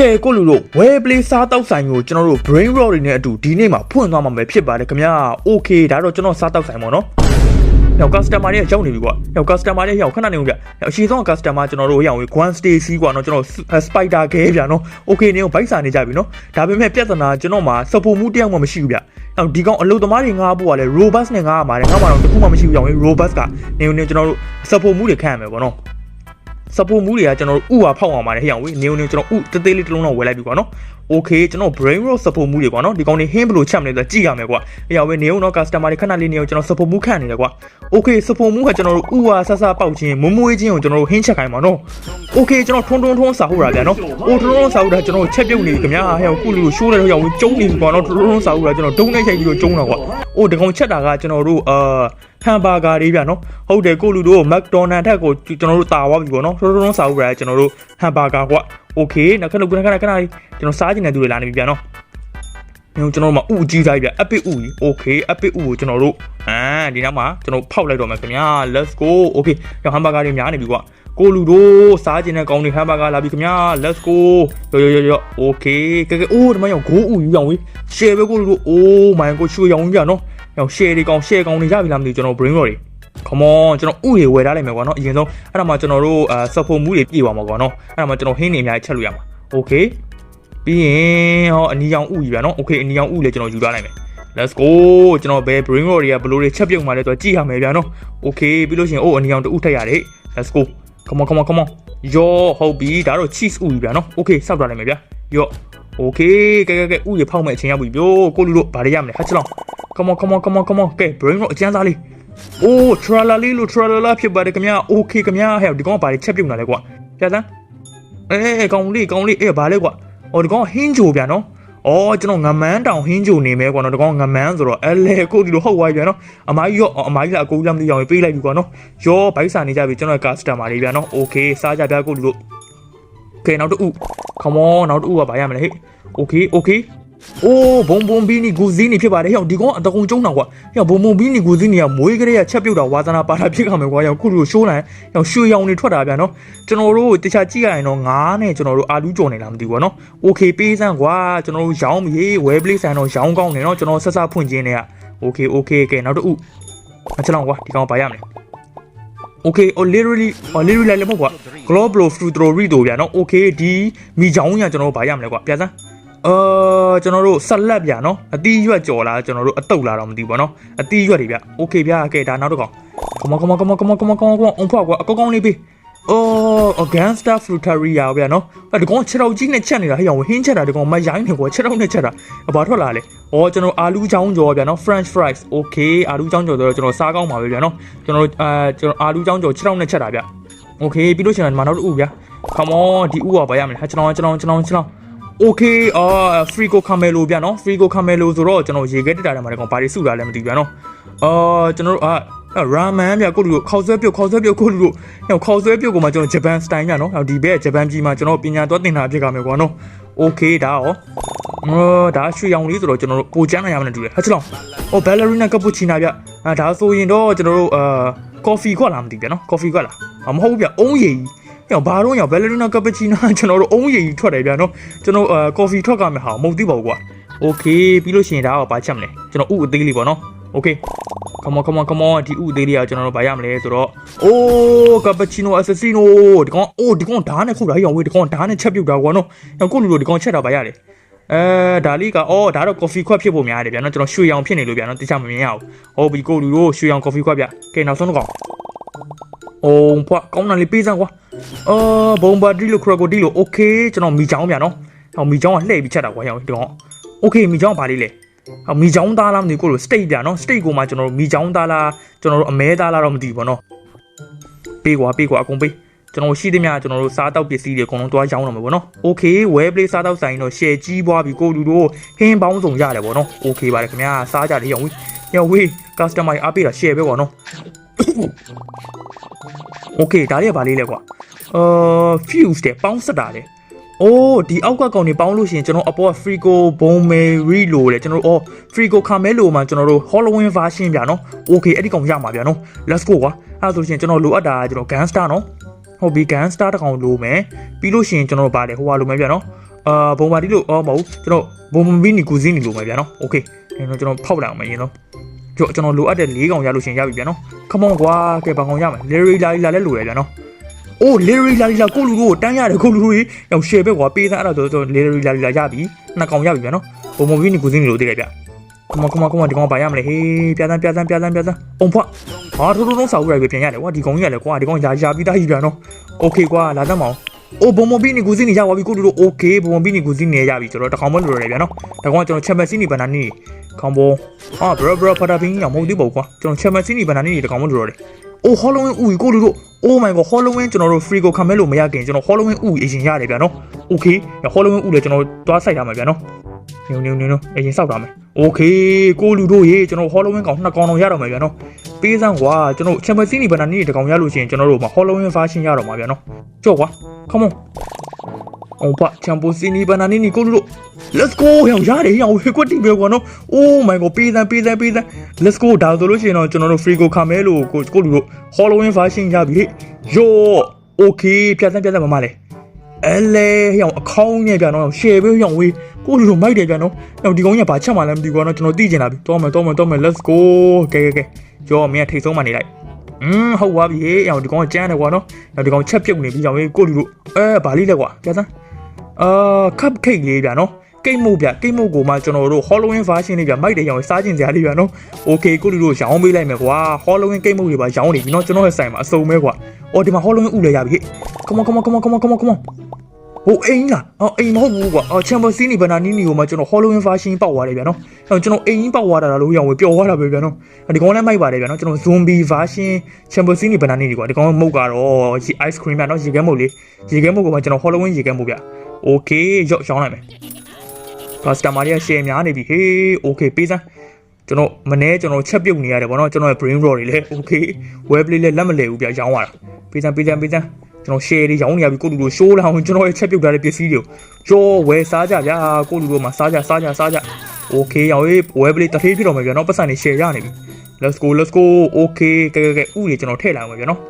ကဲကိုလူတို့ well play စားတောက်ဆိုင်ကိုကျွန်တော်တို့ brain rot တွေနဲ့အတူဒီနေ့မှာဖွင့်သွားမှာပဲဖြစ်ပါတယ်ခင်ဗျာ okay ဒါတော့ကျွန်တော်စားတောက်ဆိုင်ပေါ့နော်ရောက် customer တွေရောက်နေပြီကွာရောက် customer တွေရောက်ခဏနေဦးဗျရောက်အရှိဆုံး customer ကျွန်တော်တို့ရောက်ဝင် Guan Stacy ကွာနော်ကျွန်တော် Spider Gay ဗျာနော် okay နေအောင်ဘိုက်စာနေကြပြီနော်ဒါပေမဲ့ပြဿနာကျွန်တော်မှာ support မှုတယောက်မှမရှိဘူးဗျအော်ဒီကောင်အလုပ်သမားတွေငားဖို့ကလည်း robust နဲ့ငားရမှာလေငါ့မှာတော့တစ်ခုမှမရှိဘူးရောက်ဝင် robust ကနေနေကျွန်တော်တို့ support မှုတွေခံရမယ်ပေါ့နော် support မှုတွေကကျွန်တော်တို့ဥဟာဖောက်အောင်ပါတယ်ဟဲ့အောင်ဝေးနေနေကျွန်တော်ဥတသေးလေးတစ်လုံးတော့ဝယ်လိုက်ပြီကွာနော် okay ကျွန်တော် brain rot support မှုတွေကွာနော်ဒီကောင်တွေဟင်းဘယ်လိုချက်မလဲဆိုတော့ကြည့်ရမယ်ကွာဟဲ့အောင်ဝေးနေအောင်တော့ customer တွေခဏလေးနေအောင်ကျွန်တော် support မှုခံနေတယ်ကွာ okay support မှုကကျွန်တော်တို့ဥဟာဆဆပေါက်ခြင်းမမွေးခြင်းကိုကျွန်တော်တို့ဟင်းချက်ခိုင်းပါနော် okay ကျွန်တော်ထွန်းထွန်းထွန်းစာဟုတ်တာဗျာနော်အိုထွန်းထွန်းစာဟုတ်တာကျွန်တော်ချက်ပြုတ်နေပြီခင်ဗျာဟဲ့အောင်ကုလူရှိုးတယ်ဟဲ့အောင်ကျုံနေပြီကွာနော်ထွန်းထွန်းစာဟုတ်တာကျွန်တော်ဒုံနဲ့ရိုက်ပြီးတော့ကျုံတာကွာအိုဒီကောင်ချက်တာကကျွန်တော်တို့အာဟမ်ဘာဂါတွေဗျာနော်ဟုတ်တယ်ကိုလူတို့မက်ဒေါ်နယ်ထက်ကိုကျွန်တော်တို့တာသွားပြီပေါ့နော်ထွန်းထွန်းစာဟုတ်တာကျွန်တော်တို့ဟမ်ဘာဂါကွာ okay နောက်ခဏခဏခဏခဏကျွန်တော်စားကျင်တဲ့သူတွေလာနေပြီဗျာနော်ညကျွန်တော်တို့မှာဥကြီးသားပြ epic ဥကြီး okay epic ဥကိုကျွန်တော်တို့အာဒီနောက်မှာကျွန်တော်ဖောက်လိုက်တော့မယ်ခင်ဗျာ let's go okay ရောဟမ်ဘာဂါတွေများနေပြီကွာကိုလူတို့စားကျင်တဲ့ကောင်းတွေဟမ်ဘာဂါလာပြီခင်ဗျာ let's go ရောရောရော okay ကဲကဲအိုးဒီမှာရောဂိုးဥယူရောင်ဝေး share ပဲကိုလူတို့ oh my god ရွှေရောင်ကြီးပြနော်ရော share တွေကောင်း share ကောင်းတွေရပြီလားမသိဘူးကျွန်တော် brain rot တွေ come on ကျွန်တော်ဥတွေဝယ်ထားလိုက်မယ်ကွာနော်အရင်ဆုံးအဲ့ဒါမှကျွန်တော်တို့အာ support မှုတွေပြေပါမှာကွာနော်အဲ့ဒါမှကျွန်တော်ဟင်းနေအများကြီးချက်လို့ရမှာ okay ပြီးရင်ဟောအနီရောင်ဥကြီးဗျာနော် okay အနီရောင်ဥလည်းကျွန်တော်ယူထားလိုက်မယ် let's go ကျွန်တော်ဘယ် brain rot တွေကဘယ်လိုတွေချက်ပြုတ်มาလဲဆိုတော့ကြည့်ရမယ်ဗျာနော် okay ပြီးလို့ရှိရင်အိုးအနီရောင်တူထက်ရတယ် let's go come on come on come on ယောဟုတ်ပြီဒါတော့ cheese ဥကြီးဗျာနော် okay စောက်ထားလိုက်မယ်ဗျာယော okay ကဲကဲကဲဥကြီးဖောက်မဲ့အချိန်ရောက်ပြီပြိုးကိုလူတို့ဗားရရမလဲဟာချလောင်း come on come on come on come on ကဲ brain rot အကျန်းစားလေး အိုး tralala လို့ tralala ဖြစ်ပါတယ်ခင်ဗျာ okay ခင်ဗျာဟဲ့ဒီကောင်ကဗားချက်ပြုတ်လာလဲကွာပြသန်းအေးကောင်လေးကောင်လေးအေးဗားလဲကွာအော်ဒီကောင်ဟင်းဂျိုဗျာနော်။အော်ကျွန်တော်ငမန်းတောင်ဟင်းဂျိုနေမဲကွာနော်ဒီကောင်ငမန်းဆိုတော့အဲလေကိုဒီလိုဟုတ်သွားပြီဗျာနော်။အမကြီးရောအမကြီးလာအကူလည်းမသိအောင်ပေးလိုက်ပြီကွာနော်။ရောဘိုက်စာနေကြပြီကျွန်တော်ကစတမာလေးဗျာနော်။ Okay စားကြဗျာကိုဒီလို။ Okay နောက်တစ်ဥ Come on နောက်တစ်ဥကဗာရမလဲဟဲ့။ Okay Okay အိုးဘုံဘုံဘီနီဂူဇီနီဖြစ်ပါတယ်ဟဲ့ဒီကောင်အတကုံကျုံတာကွာဟဲ့ဘုံဘုံဘီနီဂူဇီနီကမွေးကလေးကချက်ပြုတ်တာဝါသနာပါတာဖြစ်ခမယ်ကွာဟဲ့ခုလိုရှိုးလိုက်ဟဲ့ရွှေရောင်နေထွက်တာဗျာနော်ကျွန်တော်တို့တခြားကြည့်ရရင်တော့ငါးနဲ့ကျွန်တော်တို့အာလူးကြော်နေလားမသိဘူးကွာနော်โอเคပေးစမ်းကွာကျွန်တော်တို့ရောင်းပြီဝဲပလေးဆန်တော့ရောင်းကောင်းနေနော်ကျွန်တော်ဆက်ဆက်ဖွင့်ခြင်းတွေကโอเคโอเคကဲနောက်တစ်ဥအချက်လောက်ကွာဒီကောင်ပါရမယ် Okay oh literally oh literally လည်းမဟုတ်ကွာ global fruitory တို့ဗျာနော် Okay ဒီမိချောင်းညာကျွန်တော်တို့ဗာရမလဲကွာပြစမ်း အာကျွန်တော်တို့ဆက်လက်ဗျာနော်အတီးရွက်ကြော်လားကျွန်တော်တို့အတုတ်လားတော့မသိဘူးဗောနော်အတီးရွက်တွေဗျ Okay ဗျာကဲဒါနောက်တစ်ကောင် come on come on come on come on come on come on come on အုံဖွားကွာအကောက်ကောင်းလေးပေးအော် gangster fruiteria ဗျာနော်အဲ့ဒီကောင်ခြေထောက်ကြီးနဲ့ချက်နေတာဟဲ့အောင်ဟင်းချက်တာဒီကောင်မရိုင်းနေကွာခြေထောက်နဲ့ချက်တာဘာထွက်လာလဲဩကျွန်တော်အာလူးချောင်းကြော်ဗျာနော် french fries okay အာလူးချောင်းကြော်ဆိုတော့ကျွန်တော်စားကောင်းပါပဲဗျာနော်ကျွန်တော်အာကျွန်တော်အာလူးချောင်းကြော်ခြေထောက်နဲ့ချက်တာဗျ okay ပြီးလို့ရှိရင်ဒီမှာနောက်တစ်ဥဗျာ come on ဒီဥကဘာရမလဲဟာကျွန်တော်ကျွန်တော်ကျွန်တော်ကျွန်တော် okay အာ frigo camelo ဗျာနော် frigo camelo ဆိုတော့ကျွန်တော်ရေခဲတက်တာထဲမှာဒီကောင်ဘာတွေစုတာလဲမသိဘူးဗျာနော်အာကျွန်တော်တို့အာရာမန်ဗျကိုလူတို့ခေါက်ဆွဲပြုတ်ခေါက်ဆွဲပြုတ်ကိုလူတို့ဟိုခေါက်ဆွဲပြုတ်ကိုမှကျွန်တော်ဂျပန်စတိုင်ဗျာနော်ဟိုဒီဘက်ဂျပန်ပြည်မှာကျွန်တော်ပညာသွားသင်တာဖြစ်ကြမယ်ကွာနော် okay ဒါရောအော်ဒါရွှေရောင်လေးဆိုတော့ကျွန်တော်တို့ပိုချမ်းနိုင်ရမယ်တူတယ်ဟာချလောင်းဟို ballerina cappuccino ဗျအာဒါဆိုရင်တော့ကျွန်တော်တို့အာ coffee ခွက်လားမသိဗျာနော် coffee ခွက်လားအမဟုတ်ဗျအုံးရည်ကြီး ဟောဘာတော့ရော ballerina cappuccino ကျွန်တော်တို့အုံးရည်ကြီးထွက်တယ်ဗျာနော်ကျွန်တော်အာ coffee ထွက်ကမယ်ဟာမဟုတ်သေးပါဘူးကွာ okay ပြီးလို့ရှိရင်ဒါတော့ဘာချက်မလဲကျွန်တော်ဥအသေးလေးပေါ့နော် okay come on come on come on ဒီဥသေးလေးကကျွန်တော်တို့ဗာရမလဲဆိုတော့ oh cappuccino assassino ဒီကောင် oh ဒီကောင်ဓာတ်နဲ့ခုတာဟေ့အောင်ဝေးဒီကောင်ဓာတ်နဲ့ချက်ပြုတ်တာကွာနော်ဟောကိုလူလိုဒီကောင်ချက်တာဗာရတယ်အဲဒါလေးကအော်ဒါတော့ coffee ခွက်ဖြစ်ဖို့များတယ်ဗျာနော်ကျွန်တော်ရွှေရောင်ဖြစ်နေလို့ဗျာနော်တခြားမမြင်ရဘူးဟုတ်ပြီကိုလူတို့ရွှေရောင် coffee ခွက်ဗျကဲနောက်ဆုံးတစ်ကောင် အိုးဖွာကောင်းတာလေးပေးစမ်းကွာအော်ဘုံဘာဒီလိုခရကိုဒီလို okay ကျွန်တော်မိချောင်းဗျာနော်ဟောမိချောင်းကလှည့်ပြီးချက်တာကွာဟောဒီကောင် okay မိချောင်းကဘာလေးလဲဟောမီချောင်းသားလားမသိဘူးကိုလို state ပြနော် state ကိုမှကျွန်တော်တို့မီချောင်းသားလားကျွန်တော်တို့အမဲသားလားတော့မသိဘူးပေါ့နော်ပေးကွာပေးကွာအကုန်ပေးကျွန်တော်ရှိသမျှကျွန်တော်တို့စားတောက်ပစ္စည်းတွေအကုန်လုံးတွားရောင်းတော့မှာပေါ့နော် okay well play စားတောက်ဆိုင်တော့ share ကြီးပွားပြီးကိုလူတို့ဟင်းပေါင်းစုံရတယ်ပေါ့နော် okay ပါတယ်ခင်ဗျာစားကြလေရောင်းဝေးရောင်းဝေး customer အားပေးတာ share ပဲပေါ့နော် okay ဒါလေးကဘာလေးလဲကွာအာ fuse တဲ့ပေါင်းစက်တာလေ အိုးဒီအောက်ကကောင်တွေပေါင်းလို့ရှိရင်ကျွန်တော်အပေါ်က Frigo Bomeri လို့လေကျွန်တော်တို့အော် Frigo Camelo မှာကျွန်တော်တို့ Halloween version ဗျာနော် Okay အဲ့ဒီကောင်ရမှာဗျာနော် Let's go ကွာအဲ့ဒါဆိုရှင်ကျွန်တော်လိုအပ်တာကျွန်တော် Gunstar နော်ဟုတ်ပြီ Gunstar တစ်ကောင်လိုမယ်ပြီးလို့ရှိရင်ကျွန်တော်တို့ပါတယ်ဟိုဟာလိုမယ်ဗျာနော် အာဘုံပါတီလို့အော်မဟုတ်ကျွန်တော်ဘုံဘီနီကူဇင်းနီလို့မယ်ဗျာနော်โอเคအဲ့တော့ကျွန်တော်ဖောက်လိုက်အောင်မယ်ရင်တော့ ကြောကျွန်တော်လိုအပ်တဲ့၄កောင်ရလို့ရှင်ရပြီဗျာနော် come on ကွာကဲဘာកောင်ရမယ် Larry လာလာလဲလိုရဗျာနော်အိုး Larry လာလာကိုလူကိုတန်းရတယ်ကိုလူကြီးရောက် share ပဲကွာပေးစားအဲ့ဒါဆိုတော့ Larry လာလာရပြီနှစ်កောင်ရပြီဗျာနော်ဘုံဘုံကြီးနေကိုစင်းနေလို့တိတ်ကြဗျာ come on come on come on ဒီកောင်ဘာရမလဲဟေးပြားတန်းပြားတန်းပြားတန်းပြားတန်းပုံဖွာဟာထိုးထိုးဆောက်ရိုက်ပဲပြန်ရတယ်ကွာဒီកောင်ကြီးကလည်းကွာဒီកောင်ရာရာပြီးသားကြီးဗျာနော် okay ကွာလာတတ်မအောင်အိုးဘုံဘုံပြီးနေကူစီနေရပါပြီကိုလူတို့ okay ဘုံဘုံပြီးနေကူစီနေရပြီကျွန်တော်တကောင်မလို့ရတယ်ဗျာနော်တကောင်ကကျွန်တော်ချက်မက်စီနေဘနာနီ ကောင်းပေါ်အာဘရဘရဖတာပင်းရောင်မဟုတ်သေးပါဘူးကွာကျွန်တော်ချက်မစင်းနီဘနာနေတကောင်မလို့တော့တယ်အိုဟောလိုဝင်းဥကြီးကိုလူတို့ Oh my god ဟောလိုဝင်းကျွန်တော်တို့ free go ခံမဲ့လို့မရခင်ကျွန်တော်ဟောလိုဝင်းဥကြီးအရင်ရတယ်ဗျာနော် Okay ဟောလိုဝင်းဥလည်းကျွန်တော်သွားဆိုင်ရမှာဗျာနော်ညုံညုံညုံညုံအရင်စောက်တာမယ်။ Okay ကိုလူတို့ရေကျွန်တော် Halloween ကောင်နှစ်ကောင်တော့ရတော့မယ်ဗျာနော်။ပေးစမ်းကွာကျွန်တော် Champions League ဘဏ္ဍာနေ့တကောင်ရလို့ရှိရင်ကျွန်တော်တို့မှာ Halloween version ရတော့မှာဗျာနော်။ကြော့ကွာ။ Come on အောင်ပါချမ်ပီယံစီနီဘန်နာနီနီကိုလူတို့ let's go ရောင်ရတယ်ရောင်ဝေကွက်တီပဲကွာနော် oh my god ပေးစမ်းပေးစမ်းပေးစမ်း let's go ဒါဆိုလို့ရှိရင်တော့ကျွန်တော်တို့ free go ခံမဲလို့ကိုကိုလူတို့ Halloween version ရပြီယော okay ပြတ်စမ်းပြတ်စမ်းမမလေးအဲလေဟောင်အခေါင်းနဲ့ပြန်တော့ရှယ်ပဲဟောင်ဝေးကိုလူလိုမိုက်တယ်ပြန်တော့ဟောင်ဒီကောင်ကြီးကဘာချက်မှလည်းမသိဘူးကတော့ကျွန်တော်သိကျင်လာပြီတော့မယ်တော့မယ်တော့မယ် let's go ကဲကဲကဲကြောမင်းကထိတ်ဆုံးမှနေလိုက်อืมဟုတ်ပါပြီဟေးဟောင်ဒီကောင်ကကျန်းတယ်ကွာနော်ဟောင်ဒီကောင်ချက်ပြုတ်နေပြီဟောင်ဝေးကိုလူလိုအဲဘာလေးလဲကွာပြသန်း အာ cupcake လေးပြန်နော်ကိတ်မုတ်ပြကိတ်မုတ်ကိုမှကျွန်တော်တို့ Halloween version လေးပြမိုက်တယ်ရောင်စားကျင်စရာလေးပြနော် Okay ကိုလူတို့ရောင်းပေးလိုက်မယ်ကွာ Halloween ကိတ်မုတ်တွေပါရောင်းနေပြီနော်ကျွန်တော်ရဲ့ဆိုင်မှာအစုံပဲကွာအော်ဒီမှာ Halloween ဥလဲရပြီဟေ့ come on come on come on come on come on come on ဟိုအိမ်လားအော်အိမ်မဟုတ်ဘူးကွာအော်ချမ်ပီယံစီနီဘနာနီနီကိုမှကျွန်တော် Halloween version ပေါက်သွားတယ်ဗျာနော်အဲ့ကျွန်တော်အိမ်ကြီးပေါက်သွားတာလို့ရအောင်ပျော်သွားတာပဲဗျာနော်ဒီကောင်လည်းမိုက်ပါတယ်ဗျာနော်ကျွန်တော် zombie version ချမ်ပီယံစီနီဘနာနီနီကွာဒီကောင်မုတ်ကတော့ ice cream ဗျာနော်ရေခဲမုတ်လေးရေခဲမုတ်ကိုမှကျွန်တော် Halloween ရေခဲမုတ်ဗျာ Okay ရော့ရောင်းလိုက်မယ် customer တွေက share များနေပြီဟေး Okay ပေးစမ်းကျွန်တော်မနေ့ကျွန်တော်ချက်ပြုတ်နေရတယ်ဗောနော်ကျွန်တော်ရဲ့ brain rot တွေလည်း okay web လေးလည်းလက်မလဲဘူးဗျာရောင်းရတာပေးစမ်းပေးစမ်းပေးစမ်းကျွန်တော် share တွေရောင်းနေရပြီကိုလူတို့ show လာအောင်ကျွန်တော်ရဲ့ချက်ပြုတ်ထားတဲ့ပစ္စည်းတွေကိုကြောဝယ်စားကြဗျာကိုလူတို့မှာစားကြစားကြစားကြ okay ရောင်းရေး web လေးတစ်ထေးဖြစ်တော့မယ်ဗျာနော်ပတ်စံတွေ share ရနေပြီ let's go let's go okay ကဲကဲကဲဥတွေကျွန်တော်ထည့်လာအောင်ဗျာနော်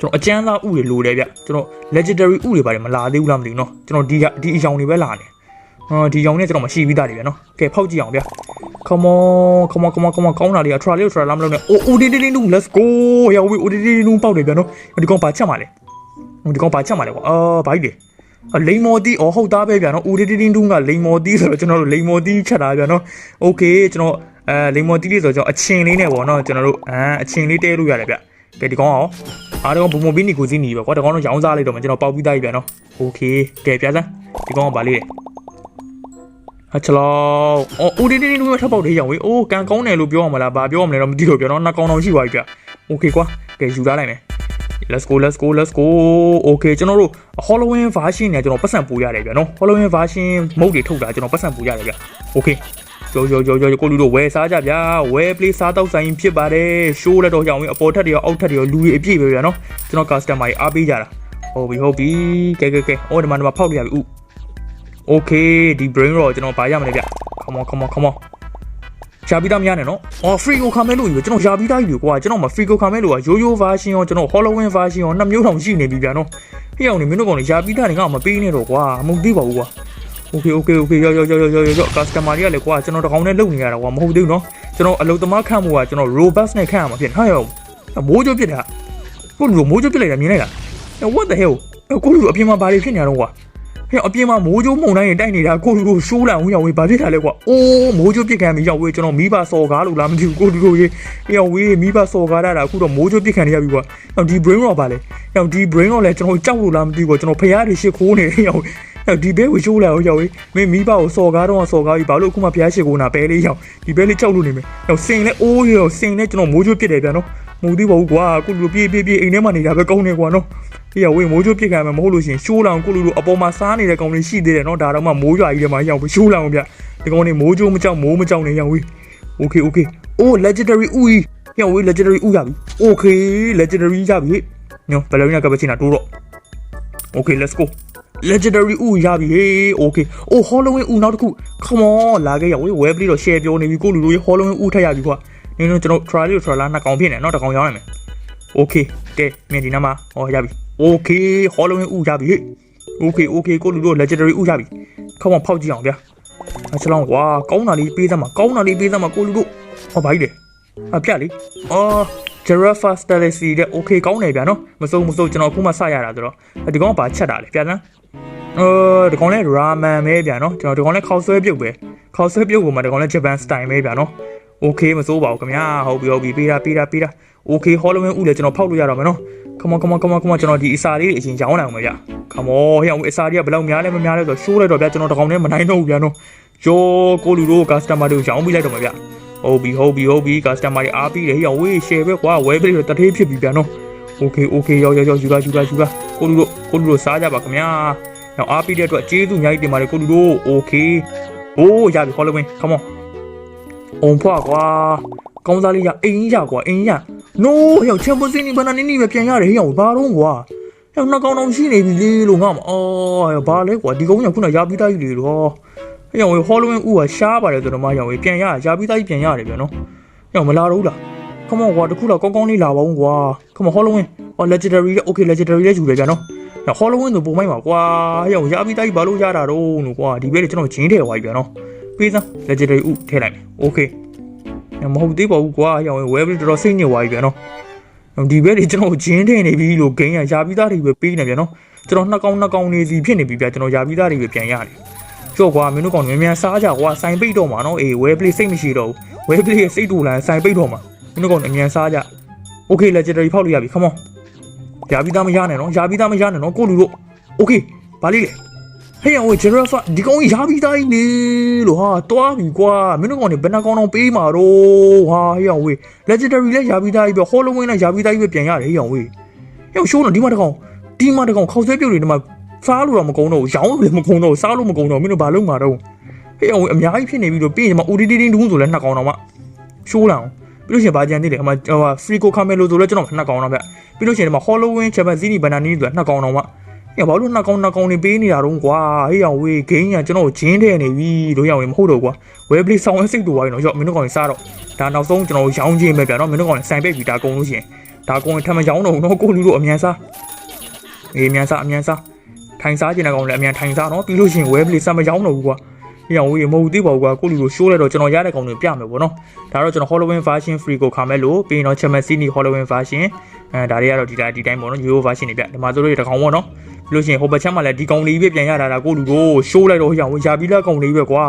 ကျွန်တော်အကျန်းသားဥတွေလိုတယ်ဗျကျွန်တော် legendary ဥတွေပါတယ်မလာသေးဘူးလားမသိဘူးเนาะကျွန်တော်ဒီဒီအယောင်တွေပဲလာနေဟာဒီယောင်နဲ့ကျွန်တော်မရှိပြီးသားတွေဗျာနော်ကဲဖောက်ကြည့်အောင်ဗျာ come on come on come on come on ကောင်းတာလေးက try လေး try လာမလို့နဲ့ oh oh ဒီဒီဒီ let's go ရောဝေး oh ဒီဒီဒီပေါက်တယ်ဗျာနော်ဒီကောင်ပါချက်မှာလေဒီကောင်ပါချက်မှာလေကွာအာဘာကြီးလေလိန်မော်တီအော်ဟုတ်သားပဲဗျာနော်ဦးဒီဒီဒီဒူးကလိန်မော်တီဆိုတော့ကျွန်တော်တို့လိန်မော်တီချက်တာဗျာနော်โอเคကျွန်တော်အဲလိန်မော်တီလေးဆိုတော့ကျွန်တော်အချင်းလေးနဲ့ပေါ့နော်ကျွန်တော်တို့အဲအချင်းလေးတဲလို့ရတယ်ဗျကဲဒီကောင်အောင် အားတော့ဘုံဘုံဘီနီကိုစီးနေပဲကွာဒီကောင်တော့ရောင်းစားလိုက်တော့မှကျွန်တော်ပေါက်ပြီးသားပြီဗျာနော်โอเคကဲပြစမ်းဒီကောင်ကဘာလေးလဲ အချလောအော်ဦးဒီဒီဒီထပ်ပေါက်လေးရောင်ဝေးအိုးကန်ကောင်းတယ်လို့ပြောရမလားဘာပြောရမလဲတော့မသိတော့ပြောတော့နှစ်ကောင်တောင်ရှိပါပြီဗျโอเคကွာကဲယူထားလိုက်မယ် let's go let's go let's go okay ကျွန်တော်တို့ Halloween version เนี่ยကျွန်တော်ပတ်စံပူရတယ်ဗျာနော် Halloween version မုတ်တွေထုတ်တာကျွန်တော်ပတ်စံပူရတယ်ဗျာ okay ကြောကြောကြောကြောကိုလူတို့ဝယ်စားကြဗျာဝယ် play စားတော့ဆိုင်ဖြစ်ပါတယ် show လက်တော့ရောင်ဝင်အပေါ်ထက်တွေရောအောက်ထက်တွေရောလူတွေအပြည့်ပဲဗျာနော်ကျွန်တော် customer တွေအားပေးကြတာဟုတ်ပြီဟုတ်ပြီကဲကဲကဲအော်ဒီမှာဒီမှာဖောက်လို့ရပြီဥ Okay ဒီ brain roll ကျွန်တော်ဗာရမလဲဗျ come on come on come on ရှာပြီးသားမရနဲ့နော်အော် free ကိုခံမဲ့လို့ယူကျွန်တော်ရှာပြီးသားယူကွာကျွန်တော်မှာ free ကိုခံမဲ့လို့ကရိုးရိုး version ရောကျွန်တော် Halloween version ရောနှစ်မျိုးထောင်ရှိနေပြီဗျာနော်ဟိအောင်နေမင်းတို့ကောင်တွေရှာပြီးသားတွေငါ့မပေးနဲ့တော့ကွာမဟုတ်သေးပါဘူးကွာ Okay okay okay ရောရောရောရောရောရော customer တွေကလည်းကွာကျွန်တော်တကောင်နဲ့လုပ်နေရတာကွာမဟုတ်သေးဘူးနော်ကျွန်တော်အလုပ်သမားခန့်မှုကကျွန်တော် robust နဲ့ခန့်ရမှာဖြစ်ဟာရောမိုးကြိုးပြစ်တာကိုလူမိုးကြိုးပြစ်လိုက်တာမြင်လိုက်လား what the hell ကိုလူအပြင်မှာဘာတွေဖြစ်နေရတော့ကွာဟဲ့အပြင်မှာမိုးကြိုးမုန်တိုင်းတွေတိုက်နေတာကိုလူတို့ရှိုးလာအောင်ရောက်ဝေးဘာဖြစ်တာလဲကွာအိုးမိုးကြိုးပြစ်ခံပြီးရောက်ဝေးကျွန်တော်မိဘစော်ကားလို့လားမသိဘူးကိုလူတို့ရေရောက်ဝေးမိဘစော်ကားတာအခုတော့မိုးကြိုးပြစ်ခံနေရပြီကွာဒီ brain rot ပါလေရောက်ဒီ brain rot လဲကျွန်တော်ကြောက်လို့လားမသိဘူးကွာကျွန်တော်ဖရားတွေရှစ်ခိုးနေရောက်ရောက် ဒီဘဲကိုရှိုးလာအောင်ရောက်ဝေးမင်းမိဘကိုစော်ကားတော့စော်ကားပြီးဘာလို့အခုမှဖရားရှစ်ခိုးနာပဲလေးရောက်ဒီဘဲလေးကြောက်လို့နေမယ်ရောက်စင်လဲအိုးရောစင်လဲကျွန်တော်မိုးကြိုးပြစ်တယ်ဗျာနော်မဟုတ်သေးပါဘူးကွာကိုလူပြေးပြေးပြေးအိမ်ထဲမှာနေတာပဲကောင်းနေကွာနော်အေးရဝေးမိုးချိုးပြစ်ခံမယ်မဟုတ်လို့ရှင်ရှိုးလောင်ကိုလူလူအပေါ်မှာစားနေတဲ့ကောင်တွေရှိသေးတယ်နော်ဒါတော့မှမိုးရွာကြီးထဲမှာရောက်ပြီးရှိုးလောင်ဗျဒီကောင်တွေမိုးချိုးမကြောက်မိုးမကြောက်နေရောက်ဝေး Okay okay oh legendary ဥကြီးရောက်ဝေး legendary ဥရပြီ Okay legendary ရပြီညောဘယ်လိုညကပဲချင်တာတိုးတော့ Okay let's go legendary ဥရပြီဟေး Okay oh Halloween ဥနောက်တစ်ခု come on လာခဲ့ရဝေး web လေးတော့ share ပြောနေပြီကိုလူလူရဲ့ Halloween ဥထက်ရပြီကွာနင်တို့ကျွန်တော် try လေး try လာနှစ်ကောင်ဖြစ်နေနော်တစ်ကောင်ရောင်းရမယ် Okay ကဲမြင်ဒီနားမှာဟောရပြီ Okay Halloween ဥရပြီဟေ့ Okay Okay ကိုလူတို့ legendary ဥရပြီ come on ဖောက်ကြည့်အောင်ဗျာအချလောင်းကွာကောင်းတာလေးပေးသမှာကောင်းတာလေးပေးသမှာကိုလူတို့ဟောဘာကြီးလဲအပြလေအော် Giraffe Stalacy တဲ့ okay ကောင်းတယ်ဗျာနော်မစိုးမစိုးကျွန်တော်အခုမှစရတာဆိုတော့ဒီကောင်ကဘာချက်တာလဲဗျာနော် အော်ဒီကောင်လဲရာမန်ပဲဗျာနော်ကျွန်တော်ဒီကောင်လဲခောက်ဆွဲပြုတ်ပဲခောက်ဆွဲပြုတ်ကိုမှဒီကောင်လဲ Japan style ပဲဗျာနော် okay မစိုးပါဘူးခင်ဗျာဟုတ်ပြီဟုတ်ပြီပေးတာပေးတာပေးတာ okay Halloween ဥလဲကျွန်တော်ဖောက်လို့ရတော့မယ်နော် come on come on come on come on ကျွန်တော်ဒီအစာလေးအရင်ရောင်းနိုင်အောင်ပဲဗျ come on ဟဲ့အောင်အစာလေးကဘယ်လောက်များလဲမများလဲဆိုတော့ရှိုးလိုက်တော့ဗျကျွန်တော်တကောင်နဲ့မနိုင်တော့ဘူးဗျာနော်ယောကိုလူတို့ customer တွေကိုရောင်းပေးလိုက်တော့မှာဗျဟုတ်ပြီဟုတ်ပြီဟုတ်ပြီ customer တွေအားပြီးတယ်ဟဲ့အောင်ဝေး share ပဲကွာဝဲပေးတော့တထေးဖြစ်ပြီဗျာနော် okay okay ရောရောရောယူပါယူပါယူပါကိုလူတို့ကိုလူတို့စားကြပါခင်ဗျာ နောက်အားပြီးတဲ့အတွက်ကျေးဇူးအများကြီးတင်ပါတယ်ကိုလူတို့ okay โอ้ရပြီ Halloween come on အုံဖွာကွာကောင်းစားလေးရအိမ်ကြီးရကွာအိမ်ကြီးရ no ဟဲ့ချမ်ပီယံစီနီဘနာနီနီပဲပြန်ရတယ်ဟဲ့ဘာတော့ကွာဟဲ့နှစ်ကောင်တော့ရှိနေပြီလေလို့ငါမအော်ဘာလဲကွာဒီကောင်ကခုနရပြီးသားကြီးလေတော့ဟဲ့ဟို Halloween ဥကရှားပါတယ်ဆိုတော့မှရောင်ပြန်ရရပြီးသားကြီးပြန်ရတယ်ဗျာနော်ဟဲ့မလာတော့လား come on ကွာတခုတော့ကောင်းကောင်းလေးလာပါဦးကွာ come on Halloween ဟော legendary လေ okay legendary လေယူတယ်ဗျာနော် ။ဟော်လဝင်းဆိုပုံမိုက်ပါကွာ။ရောင်ရပြီးတိုက်ဘာလို့ရတာတော့လို့ကွာ။ဒီဘက်လေကျွန်တော်ဂျင်းထည့်သွားပြီဗျာနော်။ပေးစမ်း legendary ဥထည့်လိုက်မယ်။ Okay ။မဟုတ်သေးပါဘူးကွာ။ရောင်ဝဲဘယ်တော်တော်စိတ်ညစ်သွားပြီဗျာနော်။ဒီဘက်လေကျွန်တော်ဂျင်းထည့်နေပြီလို့ဂိမ်းရရပြီးသားတွေပဲပေးနေဗျာနော်။ကျွန်တော်နှစ်ကောင်နှစ်ကောင်နေစီဖြစ်နေပြီဗျာကျွန်တော်ရပြီးသားတွေပဲပြန်ရတယ်။ကြော့ကွာမင်းတို့ကောင်မြန်မြန်စားကြကွာဆိုင်ပိတ်တော့မှာနော်အေးဝဲပလေးစိတ်မရှိတော့ဘူးဝဲပလေးစိတ်တူလာဆိုင်ပိတ်တော့မှာမင်းတို့ကောင်အမြန်စားကြ Okay legendary ဖောက်လို့ရပြီ come on ရာပြီးသားမရနဲ့နော်ရာပြီးသားမရနဲ့နော်ကိုလူတို့โอเคဘာလေးလဲဟဲ့ဟို giraffe ဒီကောင်ကြီးရာပြီးသားကြီးလေလို့ဟာတွားပြီကွာမင်းတို့ကောင်နေဘယ်နှကောင်တော့ပေးမှာတော့ဟာဟဲ့ဟို legendary လည်းရာပြီးသားကြီးပဲ halloween လည်းရာပြီးသားကြီးပဲပြန်ရတယ်ဟဲ့ဟိုဟဲ့ရှိုးတော့ဒီမှာတကောင်ဒီမှာတကောင်ခောက်ဆွဲပြုတ်တွေဒီမှာစားလို့တော့မကုန်တော့ရောင်းလို့လည်းမကုန်တော့စားလို့မကုန်တော့မင်းတို့ဘာလုပ်မှာတော့ဟဲ့ဟိုအများကြီးဖြစ်နေပြီလို့ပြီးရင်ဒီမှာ ODD တင်းတူးဆိုလဲနှစ်ကောင်တော့မှရှိုးလာအောင် ပြီးလို့ရှိရင်ဗာကြံသေးတယ်ဟိုမှာဟို Frico Camelo ဆိုလဲကျွန်တော်နှစ်ကောင်တော့ဗျပြီးလို့ရှိရင်ဒီမှာ Halloween Japan Zini Banana ဆိုလဲနှစ်ကောင်တော့မှဟဲ့ဘာလို့နှစ်ကောင်နှစ်ကောင်နေပေးနေတာတော့ကွာဟေးအောင်ဝေးဂိမ်းကကျွန်တော်ဂျင်းထဲနေပြီလို့ရအောင်မဟုတ်တော့ကွာဝဲပလေးဆောင်းဝဲစိတ်တူသွားပြီနော်ရော့မင်းတို့ကောင်စားတော့ဒါနောက်ဆုံးကျွန်တော်ရောင်းချင်းပဲဗျာနော်မင်းတို့ကောင်ဆိုင်ပိတ်ပြီဒါကုန်လို့ရှိရင်ဒါကုန်ထမရောင်းတော့ဘူးနော်ကိုလူတို့အမြန်စားအေးအမြန်စားအမြန်စားထိုင်စားကျင်တဲ့ကောင်လည်းအမြန်ထိုင်စားနော်ပြီးလို့ရှိရင်ဝဲပလေးစမရောင်းတော့ဘူးကွာ ဟေးအောင်ဝေးမဟုတ်သေးပါဘူးကွာကိုလူတို့ရှိုးလိုက်တော့ကျွန်တော်ရတဲ့ကောင်တွေပြမယ်ပေါ့နော်ဒါတော့ကျွန်တော် Halloween version free ကိုခါမဲ့လို့ပြီးရင်တော့ Champions City Halloween version အဲဒါတွေကတော့ဒီတိုင်းဒီတိုင်းပေါ့နော် Euro version တွေပြဒီမှာတို့တွေတကောင်ပေါ့နော်ပြီးလို့ရှိရင်ဟိုဘက်ချက်မှာလည်းဒီကောင်လေးပဲပြန်ရတာဒါကိုလူတို့ရှိုးလိုက်တော့ဟိုရောင်ရာပြီးလက်ကောင်လေးပဲကွာ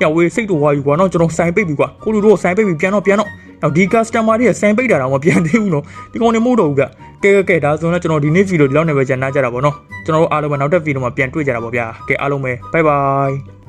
ညဝေးစိတ်တော်သွားပြီကွာနော်ကျွန်တော်ဆိုင်ပိတ်ပြီကွာကိုလူတို့ဆိုင်ပိတ်ပြီပြန်တော့ပြန်တော့နောက်ဒီ customer တွေကဆိုင်ပိတ်တာတော့မပြန်သေးဘူးနော်ဒီကောင်တွေမဟုတ်တော့ဘူးဗျကဲကဲကဲဒါဆိုရင်ကျွန်တော်ဒီနေ့ဗီဒီယိုဒီလောက်နေပဲကြာနာကြတာပေါ့နော်ကျွန်တော်တို့အားလုံးပဲနောက်တဲ့ဗီဒီယိုမှာပြန်တွေ့ကြတာပေါ့ဗျာကဲအားလုံးပဲ bye bye